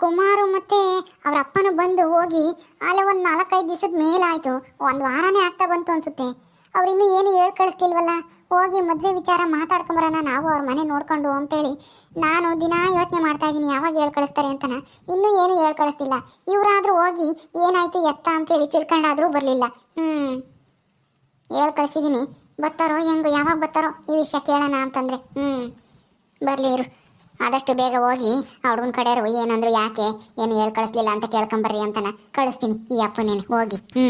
ಕುಮಾರು ಮತ್ತೆ ಅವ್ರ ಅಪ್ಪನು ಬಂದು ಹೋಗಿ ಅಲ್ಲೇ ಒಂದು ನಾಲ್ಕೈದು ದಿವಸದ ಮೇಲಾಯ್ತು. ಒಂದು ವಾರನೇ ಆಗ್ತಾ ಬಂತು ಅನ್ಸುತ್ತೆ. ಅವ್ರಿನ್ನೂ ಏನು ಹೇಳ್ ಕಳಿಸ್ತಿಲ್ವಲ್ಲ ಹೋಗಿ ಮದುವೆ ವಿಚಾರ ಮಾತಾಡ್ಕೊಂಬರೋಣ, ನಾವು ಅವ್ರ ಮನೆ ನೋಡ್ಕೊಂಡು ಅಂತೇಳಿ ನಾನು ದಿನ ಯೋಚನೆ ಮಾಡ್ತಾ ಇದ್ದೀನಿ, ಯಾವಾಗ ಹೇಳಿ ಕಳಿಸ್ತಾರೆ ಅಂತನ. ಇನ್ನೂ ಏನು ಹೇಳಿ ಕಳಿಸ್ತಿಲ್ಲ ಇವರಾದ್ರೂ ಹೋಗಿ ಏನಾಯ್ತು ಎತ್ತ ಅಂತೇಳಿ ತಿಳ್ಕೊಂಡಾದ್ರೂ ಬರಲಿಲ್ಲ. ಹ್ಞೂ ಹೇಳ್ ಕಳಿಸಿದ್ದೀನಿ ಬರ್ತಾರೋ ಹೆಂಗೋ, ಯಾವಾಗ ಬರ್ತಾರೋ ಈ ವಿಷಯ ಕೇಳೋಣ ಅಂತಂದ್ರೆ. ಹ್ಞೂ ಬರಲಿ ಇರು. ಆದಷ್ಟು ಬೇಗ ಹೋಗಿ ಹುಡುಗನ ಕಡೆಯವರು, ಏನಂದ್ರು ಯಾಕೆ? ಏನು ಹೇಳಿ ಕಳಿಸ್ಲಿಲ್ಲ ಅಂತ ಕೇಳ್ಕೊಂಬರ್ರಿ ಅಂತನ ಕಳಿಸ್ತೀನಿ ಈ ಅಪ್ಪನೇನೆ ಹೋಗಿ. ಹ್ಞೂ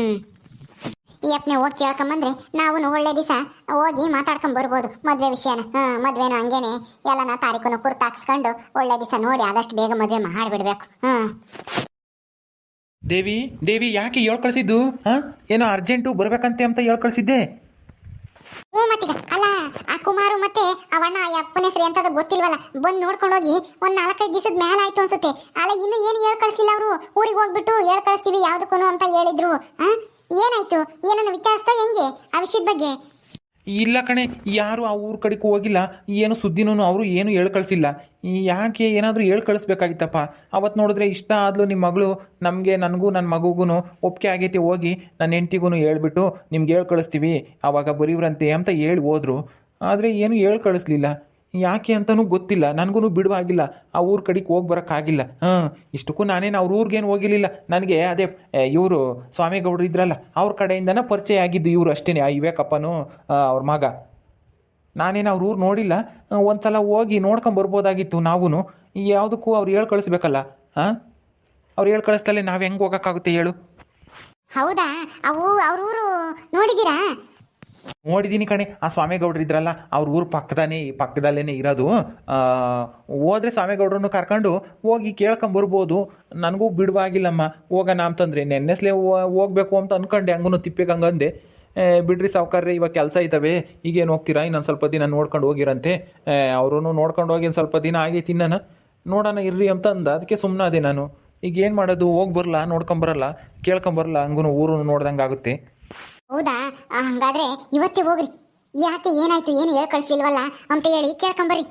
ಈ ಅಪ್ಪನೇ ಹೋಗಿ ಕೇಳ್ಕೊಂಬಂದ್ರೆ ನಾವು ಒಳ್ಳೆ ದಿವಸ ಹೋಗಿ ಮಾತಾಡ್ಕೊಂಡ್ ಬರ್ಬೋದು ಮದ್ವೆ ವಿಷಯನ. ಹಾಂ, ಮದ್ವೆನ ಹಂಗೇನೆ. ಎಲ್ಲನ ಕುರ್ತು ಹಾಕ್ಸ್ಕೊಂಡು ಒಳ್ಳೆ ದಿವಸ ನೋಡಿ ಆದಷ್ಟು ಬೇಗ ಮದುವೆ ಮಾಡಿಬಿಡ್ಬೇಕು. ಹಾಂ. ದೇವಿ ದೇವಿ ಯಾಕೆ ಹೇಳ್ ಕಳಿಸಿದ್ದು? ಹಾಂ? ಏನೋ ಅರ್ಜೆಂಟು ಬರ್ಬೇಕಂತೆ ಅಂತ ಹೇಳ್ ಕಳಿಸಿದ್ದೆ. ಮತ್ತೀಗ. ಅಲ್ಲ, ಆ ಕುಮಾರು ಮತ್ತೆ ಅವಣ್ಣ ಆ ಅಪ್ಪನ ಹೆಸರು ಎಂತದ ಗೊತ್ತಿಲ್ವಲ್ಲ? ಬಂದು ನೋಡ್ಕೊಂಡು ಹೋಗಿ ಒಂದ್ ನಾಲ್ಕೈದು ದಿವಸದ ಮೇಲೆ ಆಯ್ತು ಅನ್ಸುತ್ತೆ. ಅಲ್ಲ, ಇನ್ನು ಏನು ಹೇಳ್ ಕಳಿಸಿಲ್ಲ ಅವರು? ಊರಿಗೆ ಹೋಗ್ಬಿಟ್ಟು ಹೇಳ್ ಕಳಿಸ್ತೀವಿ ಯಾವ್ದಕ್ಕೂ ಅಂತ ಹೇಳಿದ್ರು. ಆ? ಏನಾಯ್ತು? ಏನನ್ನು ವಿಚಾರಿಸ್ತಾ ಹೆಂಗೆ? ಆ ವಿಷಯದ ಬಗ್ಗೆ? ಇಲ್ಲ ಕಣೆ, ಯಾರು ಆ ಊರ ಕಡೆಗೂ ಹೋಗಿಲ್ಲ. ಏನು ಸುದ್ದಿನೂ ಅವರು ಏನು ಹೇಳಿ ಕಳಿಸಿಲ್ಲ ಯಾಕೆ ಏನಾದರೂ ಹೇಳಿ ಕಳಿಸ್ಬೇಕಾಗಿತ್ತಪ್ಪ ಅವತ್ತು ನೋಡಿದ್ರೆ ಇಷ್ಟ ಆದ್ಲು ನಿಮ್ಮ ಮಗಳು, ನಮಗೆ, ನನಗೂ ನನ್ನ ಮಗುಗೂ ಒಪ್ಪಿಗೆ ಆಗೈತೆ ಹೋಗಿ ನನ್ನ ಹೆಂಡ್ತಿಗೂ ಹೇಳ್ಬಿಟ್ಟು ನಿಮ್ಗೆ ಹೇಳಿ ಕಳಿಸ್ತೀವಿ ಆವಾಗ ಬರೀವ್ರಂತೆ ಅಂತ ಹೇಳಿ ಹೋದ್ರು. ಆದರೆ ಏನು ಹೇಳಿ ಕಳಿಸ್ಲಿಲ್ಲ ಯಾಕೆ ಅಂತಲೂ ಗೊತ್ತಿಲ್ಲ ನನಗೂ ಬಿಡುವಾಗಿಲ್ಲ, ಆ ಊರ ಕಡೆಗೆ ಹೋಗಿ ಬರೋಕ್ಕಾಗಿಲ್ಲ. ಹಾಂ, ಇಷ್ಟಕ್ಕೂ ನಾನೇನು ಅವ್ರ ಊರಿಗೇನು ಹೋಗಿರಲಿಲ್ಲ. ನನಗೆ ಅದೇ ಇವರು ಸ್ವಾಮಿಗೌಡರು ಇದ್ರಲ್ಲ, ಅವ್ರ ಕಡೆಯಿಂದನೇ ಪರಿಚಯ ಆಗಿದ್ದು ಇವರು ಅಷ್ಟೇ ಆ ಇವೇಕಪ್ಪನೂ ಅವ್ರ ಮಗ. ನಾನೇನು ಅವ್ರ ಊರು ನೋಡಿಲ್ಲ ಒಂದು ಸಲ ಹೋಗಿ ನೋಡ್ಕೊಂಬರ್ಬೋದಾಗಿತ್ತು ನಾವೂ ಯಾವುದಕ್ಕೂ ಅವ್ರು ಹೇಳಿ ಕಳಿಸ್ಬೇಕಲ್ಲ ಹಾಂ ಅವ್ರು ಹೇಳಿ ಕಳಿಸ್ತಲ್ಲೇ ನಾವು ಹೆಂಗೆ ಹೋಗೋಕ್ಕಾಗುತ್ತೆ ಹೇಳು? ಹೌದಾ? ಅವು ಅವ್ರ ಊರು ನೋಡಿದ್ದೀರಾ? ನೋಡಿದ್ದೀನಿ ಕಣೆ ಆ ಸ್ವಾಮಿಗೌಡ್ರು ಇದ್ರಲ್ಲ ಅವ್ರ ಊರು ಪಕ್ಕದಾನೇ ಪಕ್ಕದಲ್ಲೇ ಇರೋದು. ಹೋದ್ರೆ ಸ್ವಾಮಿಗೌಡ್ರನ್ನು ಕರ್ಕೊಂಡು ಹೋಗಿ ಕೇಳ್ಕೊಂಬರ್ಬೋದು ನನಗೂ ಬಿಡುವಾಗಿಲ್ಲಮ್ಮ ಹೋಗೋಣ ಅಂತಂದ್ರೆ ನೆನ್ನೆಸ್ಲೇ ಹೋಗ್ಬೇಕು ಅಂತ ಅಂದ್ಕೊಂಡೆ ಹಂಗೂ ತಿಪ್ಪೆಗೆ ಹಂಗಂದೆ ಏ, ಬಿಡ್ರಿ ಸಾವುಕಾರ್ರೆ ಇವಾಗ ಕೆಲಸ ಇದ್ದಾವೆ ಈಗೇನು ಹೋಗ್ತೀರಾ? ಇನ್ನೊಂದು ಸ್ವಲ್ಪ ದಿನ ನೋಡ್ಕೊಂಡು ಹೋಗಿರಂತೆ. ಅವರು ನೋಡ್ಕೊಂಡು ಹೋಗಿ ಒಂದು ಸ್ವಲ್ಪ ದಿನ ಆಗೈತಿ ನಾನು ನೋಡೋಣ ಇರ್ರಿ ಅಂತ ಅಂದ. ಅದಕ್ಕೆ ಸುಮ್ಮನಾದೆ ನಾನು. ಈಗ ಏನು ಮಾಡೋದು? ಹೋಗಿ ಬರಲ್ಲ? ನೋಡ್ಕೊಂಬರಲ್ಲ ಕೇಳ್ಕೊಂಬರಲ್ಲ ಹಂಗೂ ಊರು ನೋಡ್ದಂಗೆ ಆಗುತ್ತೆ ಹೌದಾ? ಹಂಗಾದ್ರೆ ಇವತ್ತೇ ಹೋಗ್ರಿ. ಯಾಕೆ ಏನಾಯ್ತು ಏನು ಹೇಳ್ ಕಳಿಸ್ಲಿಲ್ವಲ್ಲ ಅಂತ ಹೇಳಿ ಕೇಳ್ಕೊಂಬರ್ರಿ.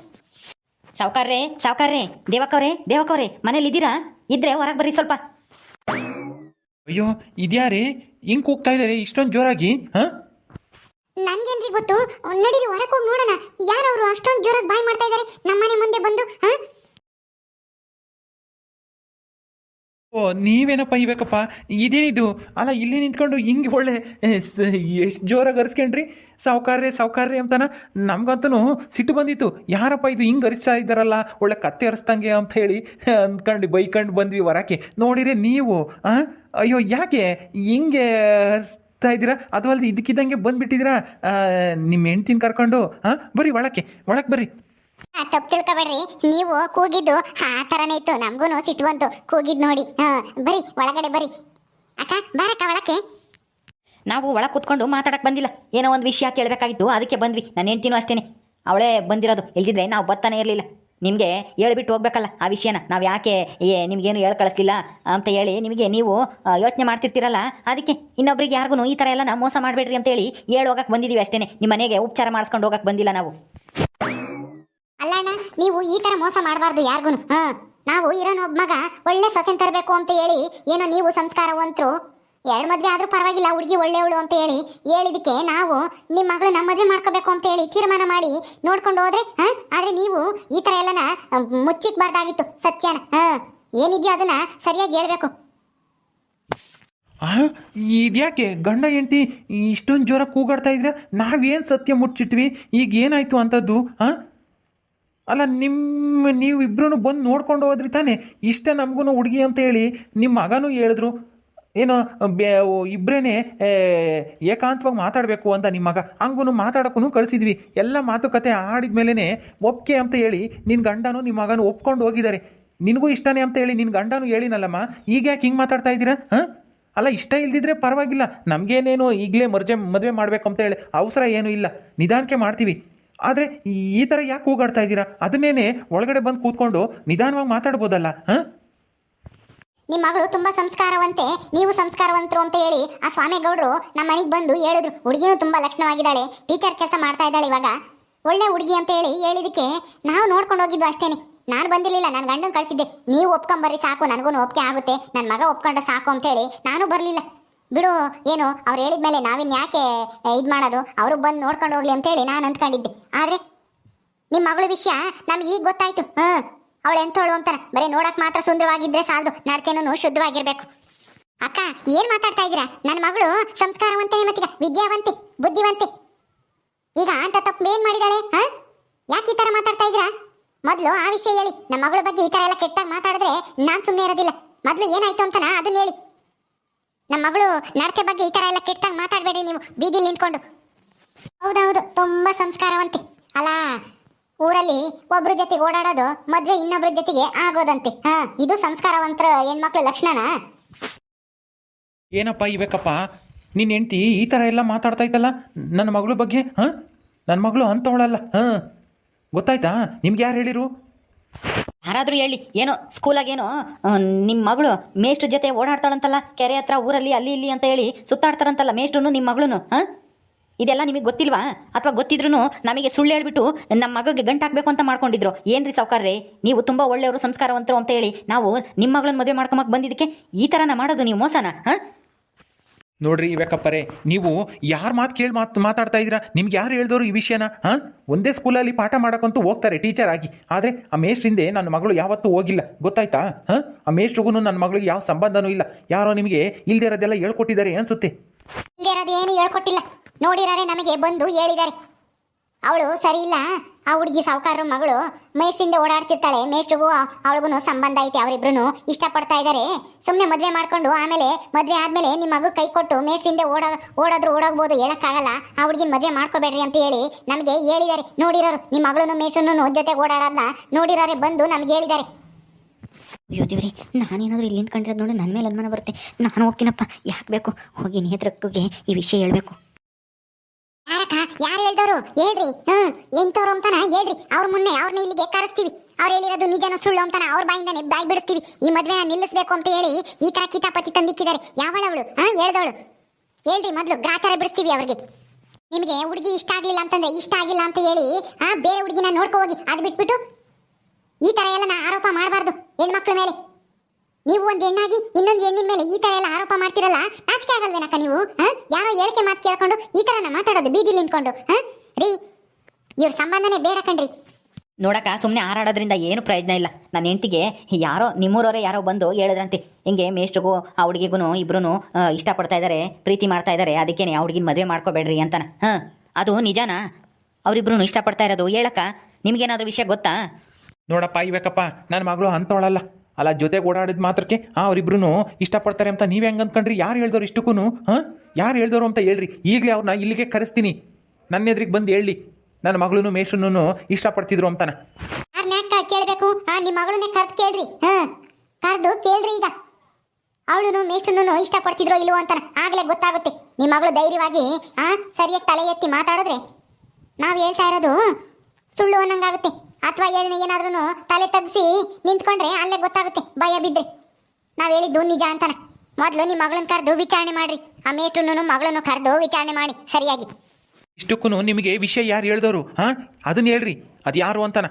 ಸಾವುಕಾರ್ರೆ ಸಾವುಕಾರ್ರೆ ದೇವಕ್ಕವ್ರೆ ದೇವಕ್ಕವ್ರೆ ಮನೇಲಿ ಇದ್ದೀರಾ? ಇದ್ರೆ ಹೊರಗೆ ಬರ್ರಿ ಸ್ವಲ್ಪ. ಅಯ್ಯೋ ಇದ್ಯಾರೇ? ಹಿಂಗೆ ಕೂಗ್ತಾ ಇದಾರೆ ಇಷ್ಟೊಂದು ಜೋರಾಗಿ ಹಾಂ? ನನ್ಗೇನ್ರಿ ಗೊತ್ತು? ನಡೀರಿ ಹೊರಗೆ ಹೋಗಿ ನೋಡೋಣ. ಯಾರವರು ಅಷ್ಟೊಂದು ಜೋರಾಗಿ ಬಾಯ್ ಮಾಡ್ತಾ ಇದ್ದಾರೆ ನಮ್ಮನೆ ಮುಂದೆ ಬಂದು ಓ, ನೀವೇನಪ್ಪ ಇಬೇಕಪ್ಪ ಇದೇನಿದು? ಅಲ್ಲ, ಇಲ್ಲಿ ನಿಂತ್ಕೊಂಡು ಹಿಂಗೆ ಒಳ್ಳೆ ಎಷ್ಟು ಜೋರಾಗಿ ಅರ್ಸ್ಕೊಂಡ್ರಿ? ಸಾವುಕಾರ್ರೆ ಸಾವುಕಾರ್ರೆ ಅಂತಾನ? ನಮ್ಗಂತೂ ಸಿಟ್ಟು ಬಂದಿತ್ತು. ಯಾರಪ್ಪ ಇದು ಹಿಂಗೆ ಅರಿಸ್ತಾ ಇದ್ದಾರಲ್ಲ? ಒಳ್ಳೆ ಕತ್ತೆ ಅರಿಸ್ದಂಗೆ ಅಂತ ಹೇಳಿ ಅಂದ್ಕೊಂಡು ಬೈಕಂಡು ಬಂದ್ವಿ ಹೊರಕ್ಕೆ ನೋಡಿರಿ ನೀವು? ಅಯ್ಯೋ, ಯಾಕೆ ಹಿಂಗೆ ಅರಿಸ್ತಾ ಇದ್ದೀರಾ? ಅದು ಅಲ್ಲದೆ ಇದಕ್ಕಿದ್ದಂಗೆ ಬಂದ್ಬಿಟ್ಟಿದ್ದೀರಾ? ನಿಮ್ಮ ಹೆಂಡ್ತಿನ ಕರ್ಕೊಂಡು ಹಾಂ ಬರ್ರಿ ಒಳಕ್ಕೆ ಒಳಕ್ಕೆ ಬರ್ರಿ. ತಪ್ಪು ತಿಳ್ಕೊಬೇಡ್ರಿ. ನೀವು ಕೂಗಿದ್ದು ಆ ಥರನೇ ಇತ್ತು. ನಮಗೂ ಸಿಟ್ಟು ಬಂತು. ಕೂಗಿದ್ದು ನೋಡಿ. ಹಾ ಬರಿ ಒಳಗಡೆ ಬರಿ ಅಕ್ಕ, ಬಾರಕ್ಕ ಒಳಕ್ಕೆ. ನಾವು ಒಳಗೆ ಕೂತ್ಕೊಂಡು ಮಾತಾಡಕ್ಕೆ ಬಂದಿಲ್ಲ. ಏನೋ ಒಂದು ವಿಷಯ ಕೇಳಬೇಕಾಗಿತ್ತು. ಅದಕ್ಕೆ ಬಂದ್ವಿ. ನನ್ನ ಹೆಂಡ್ತಿನೂ ಅಷ್ಟೇ ಅವಳೇ ಬಂದಿರೋದು. ಇಲ್ದಿದ್ರೆ ನಾವು ಬರ್ತಾನೆ ಇರಲಿಲ್ಲ. ನಿಮಗೆ ಹೇಳ್ಬಿಟ್ಟು ಹೋಗ್ಬೇಕಲ್ಲ ಆ ವಿಷಯನ. ನಾವು ಯಾಕೆ ಏ, ನಿಮಗೇನು ಹೇಳಿ ಕಳಿಸ್ಲಿಲ್ಲ ಅಂತ ಹೇಳಿ ನಿಮಗೆ ನೀವು ಯೋಚನೆ ಮಾಡ್ತಿರ್ತೀರಲ್ಲ, ಅದಕ್ಕೆ ಇನ್ನೊಬ್ರಿಗೆ ಯಾರಿಗೂ ಈ ಥರ ಎಲ್ಲ ಮೋಸ ಮಾಡಬೇಡ್ರಿ ಅಂತ ಹೇಳಿ ಹೋಗಕ್ಕೆ ಬಂದಿದ್ದೀವಿ ಅಷ್ಟೇ ನಿಮ್ಮ ಮನೆಗೆ ಉಪಚಾರ ಮಾಡಿಸ್ಕೊಂಡು ಹೋಗಕ್ಕೆ ಬಂದಿಲ್ಲ ನಾವು. ಅಲ್ಲಣ್ಣ ನೀವು ಈ ತರ ಮೋಸ ಮಾಡಬಾರ್ದು ಯಾರಿಗೂ ಹಾ, ನಾವು ಇರೋನ್ ಒಬ್ಬ ಮಗ ಒಳ್ಳೆ ಸೊಸೆನ್ ತರಬೇಕು ಅಂತ ಹೇಳಿ ಏನೋ ನೀವು ಸಂಸ್ಕಾರವಂತರು ಎರಡು ಮದ್ವೆ ಆದ್ರೂ ಪರವಾಗಿಲ್ಲ, ಹುಡುಗಿ ಒಳ್ಳೆಯವಳು ಅಂತ ಹೇಳಿ ಹೇಳಿದಕ್ಕೆ ನಾವು ನಿಮ್ಮ ಮಗಳು ನಮ್ಮ ಮದ್ವೆ ಮಾಡ್ಕೋಬೇಕು ಅಂತ ಹೇಳಿ ತೀರ್ಮಾನ ಮಾಡಿ ನೋಡ್ಕೊಂಡು ಹೋದ್ರೆ, ಹಾ, ಆದ್ರೆ ನೀವು ಈ ತರ ಎಲ್ಲನ ಮುಚ್ಚಿಕ್ಬಾರ್ದಾಗಿತ್ತು ಸತ್ಯನ. ಹಾ, ಏನಿದೆಯೋ ಅದನ್ನ ಸರಿಯಾಗಿ ಹೇಳ್ಬೇಕು. ಇದ್ಯಾಕೆ ಗಂಡ ಹೆಂಡತಿ ಇಷ್ಟೊಂದು ಜ್ವರ ಕೂಗಾಡ್ತಾ ಇದ್ರೆ? ನಾವೇನು ಸತ್ಯ ಮುಚ್ಚಿಟ್ವಿ ಈಗ ಏನಾಯ್ತು ಅಂಥದ್ದು ಹಾಂ? ಅಲ್ಲ ನಿಮ್ಮ ನೀವು ಇಬ್ಬರೂ ಬಂದು ನೋಡ್ಕೊಂಡು ಹೋದ್ರಿ ತಾನೇ. ಇಷ್ಟ ನಮಗೂ ಹುಡುಗಿ ಅಂತ ಹೇಳಿ ನಿಮ್ಮ ಮಗನೂ ಹೇಳಿದ್ರು, ಏನು, ಬೇ ಇಬ್ಬರೇ ಏಕಾಂತವಾಗಿ ಮಾತಾಡಬೇಕು ಅಂತ ನಿಮ್ಮ ಮಗ. ಹಂಗೂ ಮಾತಾಡೋಕ್ಕೂ ಕಳಿಸಿದ್ವಿ. ಎಲ್ಲ ಮಾತುಕತೆ ಆಡಿದ ಮೇಲೇ ಒಪ್ಕೆ ಅಂತ ಹೇಳಿ ನಿನ್ನ ಗಂಡನೂ ನಿಮ್ಮ ಮಗನೂ ಒಪ್ಕೊಂಡು ಹೋಗಿದ್ದಾರೆ. ನಿನಗೂ ಇಷ್ಟನೇ ಅಂತ ಹೇಳಿ ನಿನ್ನ ಗಂಡನೂ ಹೇಳಿನಲ್ಲಮ್ಮ. ಈಗ ಯಾಕೆ ಹಿಂಗೆ ಮಾತಾಡ್ತಾ ಇದ್ದೀರಾ? ಹಾಂ? ಅಲ್ಲ, ಇಷ್ಟ ಇಲ್ದಿದ್ರೆ ಪರವಾಗಿಲ್ಲ. ನಮಗೇನೇನು ಈಗಲೇ ಮರ್ಜೆ, ಮದುವೆ ಮಾಡಬೇಕು ಅಂತ ಹೇಳಿ ಅವಸರ ಏನೂ ಇಲ್ಲ. ನಿಧಾನಕ್ಕೆ ಮಾಡ್ತೀವಿ. ಆದರೆ ಈ ಥರ ಯಾಕೆ ಕೂಗಾಡ್ತಾ ಇದ್ದೀರಾ? ಅದನ್ನೇನೆ ಒಳಗಡೆ ಬಂದು ಕೂತ್ಕೊಂಡು ನಿಧಾನವಾಗಿ ಮಾತಾಡ್ಬೋದಲ್ಲ, ಹಾಂ? ನಿಮ್ಮ ಮಗಳು ತುಂಬಾ ಸಂಸ್ಕಾರವಂತೆ, ನೀವು ಸಂಸ್ಕಾರವಂತರು ಅಂತ ಹೇಳಿ ಆ ಸ್ವಾಮಿಗೌಡರು ನಮ್ಮ ಮನೆಗೆ ಬಂದು ಹೇಳಿದ್ರು, ಹುಡುಗಿನೂ ತುಂಬಾ ಲಕ್ಷಣವಾಗಿದ್ದಾಳೆ, ಟೀಚರ್ ಕೆಲಸ ಮಾಡ್ತಾ ಇದ್ದಾಳೆ ಇವಾಗ. ಒಳ್ಳೆ ಹುಡುಗಿ ಅಂತ ಹೇಳಿ ಹೇಳಿದಕ್ಕೆ ನಾವು ನೋಡ್ಕೊಂಡು ಹೋಗಿದ್ದು ಅಷ್ಟೇನೆ. ನಾನು ಬಂದಿರಲಿಲ್ಲ ನನ್ನ ಗಂಡನ ಕಳಿಸಿದ್ದೆ. ನೀವು ಒಪ್ಕೊಂಬರ್ರಿ ಸಾಕು ನನಗೂ ಒಪ್ಕೆ ಆಗುತ್ತೆ. ನನ್ನ ಮಗ ಒಪ್ಕೊಂಡ್ರೆ ಸಾಕು ಅಂತೇಳಿ ನಾನು ಬರಲಿಲ್ಲ. ಬಿಡು, ಏನು, ಅವ್ರು ಹೇಳಿದ್ಮೇಲೆ ನಾವಿನ್ ಯಾಕೆ ಇದು ಮಾಡೋದು? ಅವರು ಬಂದು ನೋಡ್ಕೊಂಡು ಹೋಗ್ಲಿ ಅಂತೇಳಿ ನಾನು ಅಂದ್ಕೊಂಡಿದ್ದೆ. ಆದರೆ ನಿಮ್ಮ ಮಗಳ ವಿಷಯ ನಮ್ಗೆ ಈಗ ಗೊತ್ತಾಯ್ತು. ಹ್ಮ್ ಅವಳು ಎಂಥವಳು ಅಂತಾರೆ ಬರೀ ನೋಡಕ್ಕೆ ಮಾತ್ರ ಸುಂದರವಾಗಿದ್ದರೆ ಸಾಲದು ನಡ್ಕೆನೂ ಶುದ್ಧವಾಗಿರ್ಬೇಕು. ಅಕ್ಕ, ಏನು ಮಾತಾಡ್ತಾ ಇದ್ದೀರಾ? ನನ್ನ ಮಗಳು ಸಂಸ್ಕಾರವಂತೆ ಮತ್ತೀಗ, ವಿದ್ಯಾವಂತೆ, ಬುದ್ಧಿವಂತೆ. ಈಗ ಅಂತ ತಪ್ಪು ಏನು ಮಾಡಿದಾಳೆ, ಹಾಂ? ಯಾಕೆ ಈ ತರ ಮಾತಾಡ್ತಾ ಇದ್ದೀರಾ? ಮೊದಲು ಆ ವಿಷಯ ಹೇಳಿ. ನಮ್ಮ ಮಗಳ ಬಗ್ಗೆ ಈ ತರ ಎಲ್ಲ ಕೆಟ್ಟಾಗಿ ಮಾತಾಡಿದ್ರೆ ನಾನು ಸುಮ್ಮನೆ ಇರೋದಿಲ್ಲ. ಮೊದಲು ಏನಾಯ್ತು ಅಂತನಾ? ಅದನ್ನ ಹೇಳಿ. ನಮ್ಮ ಮಗಳು ನಡತೆ ಬಗ್ಗೆ ಈ ತರ ಎಲ್ಲ ಕೆಟ್ಟಾಗಿ ಮಾತಾಡಬೇಡಿ, ನೀವು ಬೀದಿಲಿ ನಿಂತ್ಕೊಂಡು. ಹೌದೌದು, ತುಂಬಾ ಸಂಸ್ಕಾರವಂತೆ. ಅಲ್ಲ ಊರಲ್ಲಿ ಒಬ್ರ ಜೊತೆಗೆ ಓಡಾಡೋದು, ಮದುವೆ ಇನ್ನೊಬ್ರ ಜೊತೆಗೆ ಆಗೋದಂತೆ. ಹಾ, ಇದು ಸಂಸ್ಕಾರವಂತರ ಹೆಣ್ಮಕ್ಳ ಲಕ್ಷಣನಾ? ಏನಪ್ಪ ಇಬೇಕಪ್ಪ ನಿನ್ನ ಹೆಂಡ್ತಿ ಈ ಥರ ಎಲ್ಲ ಮಾತಾಡ್ತಾ ಇದ್ದಲ್ಲ? ನನ್ನ ಮಗಳ ಬಗ್ಗೆ, ಹಾಂ? ನನ್ನ ಮಗಳು ಅಂಥವಳಲ್ಲ, ಹಾಂ? ಗೊತ್ತಾಯ್ತಾ? ನಿಮ್ಗೆ ಯಾರು ಹೇಳಿರು? ಯಾರಾದರೂ ಹೇಳಿ, ಏನೋ ಸ್ಕೂಲಾಗೇನೋ ನಿಮ್ಮ ಮಗಳು ಮೇಷ್ಟ್ರ ಜೊತೆ ಓಡಾಡ್ತಾಳಂತಲ್ಲ, ಕೆರೆ ಹತ್ರ, ಊರಲ್ಲಿ, ಅಲ್ಲಿ, ಇಲ್ಲಿ ಅಂತ ಹೇಳಿ ಸುತ್ತಾಡ್ತಾರಂತಲ್ಲ ಮೇಷ್ಟ್ರು ನಿಮ್ಮ ಮಗಳೂ ಹಾಂ ಇದೆಲ್ಲ ನಿಮಗೆ ಗೊತ್ತಿಲ್ವಾ? ಅಥವಾ ಗೊತ್ತಿದ್ರು ನಮಗೆ ಸುಳ್ಳು ಹೇಳ್ಬಿಟ್ಟು ನಮ್ಮ ಮಗಗೆ ಗಂಟು ಹಾಕ್ಬೇಕು ಅಂತ ಮಾಡ್ಕೊಂಡಿದ್ರು. ಏನ್ರಿ ಸಾವುಕಾರ್ರೆ? ನೀವು ತುಂಬ ಒಳ್ಳೆಯವರು, ಸಂಸ್ಕಾರವಂತರು ಅಂತ ಹೇಳಿ ನಾವು ನಿಮ್ಮ ಮಗಳನ್ನ ಮದುವೆ ಮಾಡ್ಕೊಂಬಕ್ಕೆ ಬಂದಿದ್ದಕ್ಕೆ ಈ ಥರನ ಮಾಡೋದು ನೀವು ಮೋಸನ ಹಾಂ ನೋಡ್ರಿ ಇಬೇಕಪ್ಪರೇ ನೀವು ಯಾರು ಮಾತು ಕೇಳಿ ಮಾತು ಮಾತಾಡ್ತಾ ಇದ್ದೀರಾ? ನಿಮ್ಗೆ ಯಾರು ಹೇಳ್ದವರು ಈ ವಿಷಯನ? ಹಾಂ? ಒಂದೇ ಸ್ಕೂಲಲ್ಲಿ ಪಾಠ ಮಾಡೋಕ್ಕಂತೂ ಹೋಗ್ತಾರೆ ಟೀಚರ್ ಆಗಿ. ಆದರೆ ಆ ಮೇಷ್ಟ್ರಿಂದೆ ನನ್ನ ಮಗಳು ಯಾವತ್ತೂ ಹೋಗಿಲ್ಲ. ಗೊತ್ತಾಯ್ತಾ? ಹಾಂ? ಆ ಮೇಷ್ಟ್ರಿಗೂ ನನ್ನ ಮಗಳಿಗೆ ಯಾವ ಸಂಬಂಧನೂ ಇಲ್ಲ. ಯಾರೋ ನಿಮಗೆ ಇಲ್ದಿರೋದೆಲ್ಲ ಹೇಳ್ಕೊಟ್ಟಿದ್ದಾರೆ ಅನ್ಸುತ್ತೆ. ಇಲ್ಲಿರೋದು ಏನು ಹೇಳ್ಕೊಟ್ಟಿಲ್ಲ. ನೋಡಿರಾರೆ ನಮಗೆ ಬಂದು ಹೇಳಿದ್ದಾರೆ. ಅವಳು ಸರಿ ಇಲ್ಲ. ಆ ಹುಡುಗಿ ಸಾವುಕಾರ ಮಗಳು ಮೇಷ್ಟ್ರಿಂದ ಓಡಾಡ್ತಿರ್ತಾಳೆ. ಮೇಷ್ಟ್ರಿಗೂ ಅವಳಿಗೂ ಸಂಬಂಧ ಐತೆ ಅವರಿಬ್ರು ಇಷ್ಟಪಡ್ತಾ ಇದ್ದಾರೆ ಸುಮ್ಮನೆ ಮದುವೆ ಮಾಡ್ಕೊಂಡು ಆಮೇಲೆ ಮದುವೆ ಆದಮೇಲೆ ನಿಮ್ಮ ಮಗು ಕೈ ಕೊಟ್ಟು ಮೇಷ್ಟ್ರಿಂದ ಓಡ, ಓಡಾದ್ರೂ ಓಡೋಗ್ಬೋದು ಹೇಳಕ್ಕಾಗಲ್ಲ. ಆ ಹುಡುಗಿನ ಮದುವೆ ಮಾಡ್ಕೋಬೇಡ್ರಿ ಅಂತ ಹೇಳಿ ನಮಗೆ ಹೇಳಿದ್ದಾರೆ ನೋಡಿರೋರು. ನಿಮ್ಮ ಮಗಳನ್ನು ಮೇಷ್ಟ್ರನ್ನು ಜೊತೆ ಓಡಾಡೋದನ್ನ ನೋಡಿರೋರೆ ಬಂದು ನಮ್ಗೆ ಹೇಳಿದ್ದಾರೆ ಅಯ್ಯೋ ದೇವ್ರಿ, ನಾನೇನಾದರೂ ಇಲ್ಲಿ ನಿಂತ್ಕೊಂಡಿರೋದು ನೋಡಿ ನನ್ನ ಮೇಲೆ ಅನುಮಾನ ಬರುತ್ತೆ. ನಾನು ಹೋಗ್ತೀನಪ್ಪ. ಯಾಕೆ ಬೇಕು? ಹೋಗಿ ನೇತ್ರಕ್ಕೆ ಈ ವಿಷಯ ಹೇಳಬೇಕು. ಹೇಳ್ದವ್ರು? ಹೇಳ್ರಿ. ಹ್ಮ್ ಎಂತವ್ರು ಅಂತಾನ? ಹೇಳ್ರಿ. ಅವ್ರ ಮುನ್ನೆ ಅವ್ರನ್ನ ಇಲ್ಲಿಗೆ ಕರೆಸ್ತೀವಿ. ಅವ್ರು ಹೇಳಿರೋದು ನಿಜನ ಸುಳ್ಳು ಅಂತಾನ ಅವ್ರ ಬಾಯಿಂದ ಬಾಯಿ ಬಿಡಿಸ್ತೀವಿ. ಈ ಮದ್ವೆನ ನಿಲ್ಲಿಸ್ಬೇಕು ಅಂತ ಹೇಳಿ ಈ ತರ ಕಿತಾಪತಿ ತಂದಿಕ್ಕಿದ್ದಾರೆ. ಯಾವಳವಳು? ಹಾ, ಹೇಳ್ದವಳು. ಹೇಳ್ರಿ ಮೊದಲು ಗ್ರಾಚಾರ ಬಿಡಿಸ್ತೀವಿ ಅವ್ರಿಗೆ. ನಿಮಗೆ ಹುಡುಗಿ ಇಷ್ಟ ಆಗ್ಲಿಲ್ಲ ಅಂತಂದ್ರೆ ಇಷ್ಟ ಆಗಿಲ್ಲ ಅಂತ ಹೇಳಿ ಆ ಬೇರೆ ಹುಡುಗಿನ ನೋಡ್ಕೋ ಹೋಗಿ. ಅದು ಬಿಟ್ಬಿಟ್ಟು ಈ ತರ ಎಲ್ಲ ನಾ ಆರೋಪ ಮಾಡಬಾರ್ದು ಹೆಣ್ಮಕ್ಳ ಮೇಲೆ. ನೀವು ಒಂದ್ ಹೆಣ್ಣಾಗಿ ಇನ್ನೊಂದ್ ಹೆಣ್ಣಿನ ಮೇಲೆ ಈ ತರ ಎಲ್ಲ ಆರೋಪ ಮಾಡ್ತಿರಲ್ಲ ನಾಚಿಕೆ ಆಗಲ್ವೇನಕ್ಕ ನೀವು? ಯಾರೋ ಹೇಳಿಕೆ ಮಾತು ಕೇಳ್ಕೊಂಡು ಈ ತರನ ಮಾತಾಡೋದು ಬೀದಿಲಿ ನಿಂತ್ಕೊಂಡು? ರೀ ಇವ್ರ ಸಂಬಂಧನೇ ಬೇಡ ಕಣ್ರಿ. ನೋಡಕ್ಕ ಸುಮ್ಮನೆ ಹಾರಾಡೋದ್ರಿಂದ ಏನು ಪ್ರಯೋಜನ ಇಲ್ಲ. ನನ್ನ ಹೆಂಡತಿಗೆ ಯಾರೋ ನಿಮ್ಮೂರವರೇ ಯಾರೋ ಬಂದು ಹೇಳಿದ್ರಂತೆ. ಹಿಂಗೆ ಮೇಷ್ಟ್ರಿಗೂ ಆ ಹುಡುಗಿಗೂ ಇಬ್ರು ಇಷ್ಟಪಡ್ತಾ ಇದ್ದಾರೆ ಪ್ರೀತಿ ಮಾಡ್ತಾ ಇದ್ದಾರೆ ಅದಕ್ಕೇನೆ ಆ ಹುಡುಗಿನ ಮದುವೆ ಮಾಡ್ಕೋಬೇಡ್ರಿ ಅಂತಾನ. ಹಾಂ ಅದು ನಿಜಾನಾ? ಅವರಿಬ್ರು ಇಷ್ಟಪಡ್ತಾ ಇರೋದು ಹೇಳಕ್ಕ? ನಿಮಗೇನಾದ್ರೂ ವಿಷಯ ಗೊತ್ತಾ? ನೋಡಪ್ಪ ಇಬೇಕಪ್ಪ ನನ್ನ ಮಗಳು ಅಂಥವಳಲ್ಲ ಅಲ್ಲ ಜೊತೆಗೆ ಓಡಾಡಿದ ಮಾತ್ರಕ್ಕೆ ಹಾಂ ಅವರಿಬ್ರು ಇಷ್ಟಪಡ್ತಾರೆ ಅಂತ ನೀವು ಹೆಂಗೆ ಅಂದ್ಕೊಂಡ್ರಿ ಯಾರು ಹೇಳ್ದವ್ರು ಇಷ್ಟಕ್ಕೂ ಹಾಂ? ಯಾರು ಹೇಳ್ದವ್ರು ಅಂತ ಹೇಳ್ರಿ. ಈಗಲೇ ಅವ್ರನ್ನ ಇಲ್ಲಿಗೆ ಕರೆಸ್ತೀನಿ. ನನ್ನ ಎದ್ರಿಗೆ ಬಂದು ಹೇಳಿ. ನನ್ನ ಮಗಳೂ ಮೇಷನೂ ಇಷ್ಟಪಡ್ತಿದ್ರು ಅಂತಾನೆ. ಕೇಳಬೇಕು? ಹಾಂ ನಿಮ್ಮ ಮಗಳನ್ನೇ ಕರೆದು ಕೇಳ್ರಿ. ಹಾಂ, ಕರೆದು ಕೇಳ್ರಿ ಈಗ. ಅವಳು ಮೇಷ್ಟನ್ನು ಇಷ್ಟಪಡ್ತಿದ್ರೋ ಇಲ್ವೋ ಅಂತಾನೆ. ಆಗಲೇ ಗೊತ್ತಾಗುತ್ತೆ. ನಿಮ್ಮ ಮಗಳು ಧೈರ್ಯವಾಗಿ ಹಾಂ ಸರಿಯಾಗಿ ತಲೆ ಎತ್ತಿ ಮಾತಾಡಿದ್ರೆ ನಾವು ಹೇಳ್ತಾ ಇರೋದು ಸುಳ್ಳು ಅನ್ನಂಗಾಗುತ್ತೆ. ಅಥವಾ ಏನಾದ್ರೂ ತಲೆ ತಗ್ಸಿ ನಿಂತ್ಕೊಂಡ್ರೆ ಅಲ್ಲೇ ಗೊತ್ತಾಗುತ್ತೆ ಭಯ ಬಿದ್ರೆ. ನಾವ್ ಹೇಳಿದ್ದು ನಿಜ ಅಂತಾನ. ಮೊದ್ಲು ನಿಮ್ಮ ಮಗಳನ್ನ ಕರೆದು ವಿಚಾರಣೆ ಮಾಡ್ರಿ. ಆ ಮೇಷ್ಟ್ರನ್ನು ಮಗಳನ್ನು ಕರೆದು ವಿಚಾರಣೆ ಮಾಡಿ ಸರಿಯಾಗಿ. ಇಷ್ಟಕ್ಕೂ ನಿಮಗೆ ವಿಷಯ ಯಾರು ಹೇಳ್ದವರು ಹಾ? ಅದನ್ನ ಹೇಳ್ರಿ ಅದು ಯಾರು ಅಂತಾನ?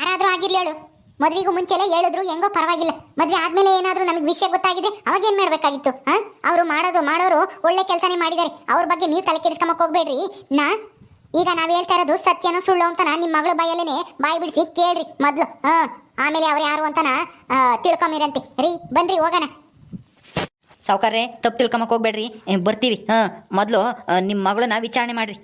ಯಾರಾದ್ರೂ ಆಗಿರ್ಲಿ ಹೇಳು. ಮದ್ವಿಗೂ ಮುಂಚೆಲ್ಲ ಹೇಳಿದ್ರು ಹೆಂಗೋ ಪರವಾಗಿಲ್ಲ. ಮದ್ವೆ ಆದ್ಮೇಲೆ ಏನಾದ್ರೂ ನಮಗೆ ವಿಷಯ ಗೊತ್ತಾಗಿದೆ ಅವಾಗ ಏನ್ ಮಾಡಬೇಕಾಗಿತ್ತು ಹಾ? ಅವರು ಮಾಡೋದು ಮಾಡೋರು ಒಳ್ಳೆ ಕೆಲಸನೇ ಮಾಡಿದ್ದಾರೆ. ಅವ್ರ ಬಗ್ಗೆ ನೀವು ತಲೆ ಕೆಡಿಸ್ಕೊಂಬಕ್ ಹೋಗ್ಬೇಡ್ರಿ. ನಾ ಈಗ ನಾವು ಹೇಳ್ತಾ ಇರೋದು ಸತ್ಯನೋ ಸುಳ್ಳು ಅಂತನ ನಿಮ್ಮ ಮಗಳ ಬಾಯಲ್ಲೇನೆ ಬಾಯಿ ಬಿಡಿಸಿ ಕೇಳ್ರಿ ಮೊದ್ಲು. ಹಾ ಆಮೇಲೆ ಅವ್ರು ಯಾರು ಅಂತನ ತಿಳ್ಕೊಂಬಿರಂತೆ ರೀ ಬನ್ರಿ ಹೋಗೋಣ. ಸಾವುಕಾರ್ರೆ ತಪ್ಪು ತಿಳ್ಕೊಂಬಕ್ ಹೋಗ್ಬೇಡ್ರಿ. ಬರ್ತೀವಿ. ಹಾಂ ಮೊದ್ಲು ನಿಮ್ಮ ಮಗಳನ್ನ ವಿಚಾರಣೆ ಮಾಡ್ರಿ.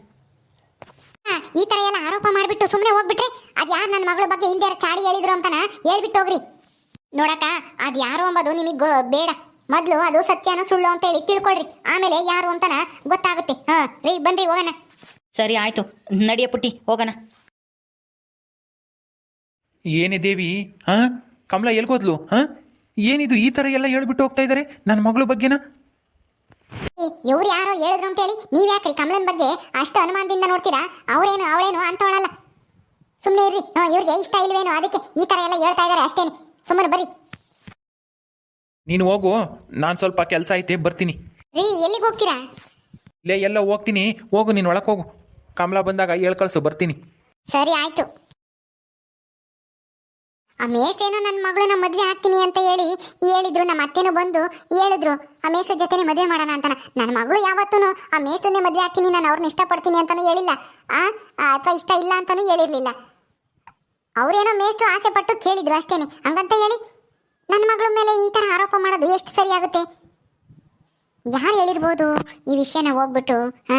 ಈ ತರ ಎಲ್ಲ ಆರೋಪ ಮಾಡ್ಬಿಟ್ಟು ಸುಮ್ಮನೆ ಹೋಗ್ಬಿಟ್ರೆ ಅದು ಯಾರು ನನ್ನ ಮಗಳ ಬಗ್ಗೆ ಹಿಂದೆ ಚಾಡಿ ಹೇಳಿದ್ರು ಅಂತನ ಹೇಳ್ಬಿಟ್ಟು ಹೋಗ್ರಿ. ನೋಡಕ್ಕ ಅದು ಯಾರು ಅಂಬೋದು ನಿಮಗೆ ಬೇಡ. ಮೊದ್ಲು ಅದು ಸತ್ಯನ ಸುಳ್ಳು ಅಂತ ಹೇಳಿ ತಿಳ್ಕೊಳ್ರಿ. ಆಮೇಲೆ ಯಾರು ಅಂತನ ಗೊತ್ತಾಗುತ್ತೆ. ಹಾ ರೀ ಬನ್ರಿ ಹೋಗೋಣ. ಸರಿ ಆಯಿತು. ನಡಿಯ ಪುಟ್ಟಿ ಹೋಗೋಣ. ಏನೇ ದೇವಿ ಹಾ ಕಮಲ ಎಲ್ಗೋದ್ಲು? ಹಾಂ ಏನಿದು ಈ ಥರ ಎಲ್ಲ ಹೇಳ್ಬಿಟ್ಟು ಹೋಗ್ತಾ ಇದಾರೆ? ನನ್ನ ಮಗಳು ಬಗ್ಗೆನ? ಇವ್ರು ಯಾರೋ ಹೇಳಿದ್ರು ಅಂತ ಹೇಳಿ ನೀವ್ ಯಾಕ್ರಿ ಕಮಲನ್ ಬಗ್ಗೆ ಅಷ್ಟು ಅನುಮಾನದಿಂದ ನೋಡ್ತೀರಾ? ಅವ್ರೇನು ಅವಳೇನು ಅಂತವಳಲ್ಲ. ಸುಮ್ಮನೆ ಇರ್ರಿ. ಹಾ ಇವ್ರಿಗೆ ಇಷ್ಟ ಇಲ್ವೇನೋ ಅದಕ್ಕೆ ಈ ತರ ಎಲ್ಲ ಹೇಳ್ತಾ ಇದಾರೆ ಅಷ್ಟೇನೆ. ಸುಮ್ಮನೆ ಬರ್ರಿ. ನೀನು ಹೋಗು. ನಾನು ಸ್ವಲ್ಪ ಕೆಲಸ ಐತೆ ಬರ್ತೀನಿ. ರೀ ಎಲ್ಲಿಗೆ ಹೋಗ್ತೀರಾ? ಇಲ್ಲೇ ಎಲ್ಲ ಹೋಗ್ತೀನಿ. ಹೋಗು ನೀನು ಒಳಗೆ ಹೋಗು. ಕಮಲ ಬಂದಾಗ ಹೇಳ್ ಕಳ್ಸು, ಬರ್ತೀನಿ. ಸರಿ, ಆಯ್ತು. ಆ ಏನೋ ನನ್ನ ಮಗಳನ್ನ ಮದುವೆ ಹಾಕ್ತೀನಿ ಅಂತ ಹೇಳಿ ಹೇಳಿದ್ರು, ನಮ್ಮ ಅತ್ತೆನೂ ಬಂದು ಹೇಳಿದ್ರು ಮೇಷ್ರ ಜೊತೆನೆ ಮದುವೆ ಮಾಡೋಣ ಅಂತ ನನ್ನ ಮಗಳು ಯಾವತ್ತೂ ಆ ಮೇಷ್ರನ್ನೇ ಮದುವೆ ಆಗ್ತೀನಿ, ನಾನು ಅವ್ರನ್ನ ಇಷ್ಟಪಡ್ತೀನಿ ಅಂತಾನೂ ಹೇಳಿಲ್ಲ. ಆ, ಅಥವಾ ಇಷ್ಟ ಇಲ್ಲ ಅಂತಾನೂ ಹೇಳಿರ್ಲಿಲ್ಲ. ಅವರೇನೋ ಮೇಷ್ಟು ಆಸೆ ಪಟ್ಟು ಕೇಳಿದ್ರು ಅಷ್ಟೇನೆ. ಹಂಗಂತ ಹೇಳಿ ನನ್ನ ಮಗಳ ಮೇಲೆ ಈ ಥರ ಆರೋಪ ಮಾಡೋದು ಎಷ್ಟು ಸರಿಯಾಗುತ್ತೆ? ಯಾರು ಹೇಳಿರ್ಬೋದು ಈ ವಿಷಯನ ಹೋಗ್ಬಿಟ್ಟು ಹಾ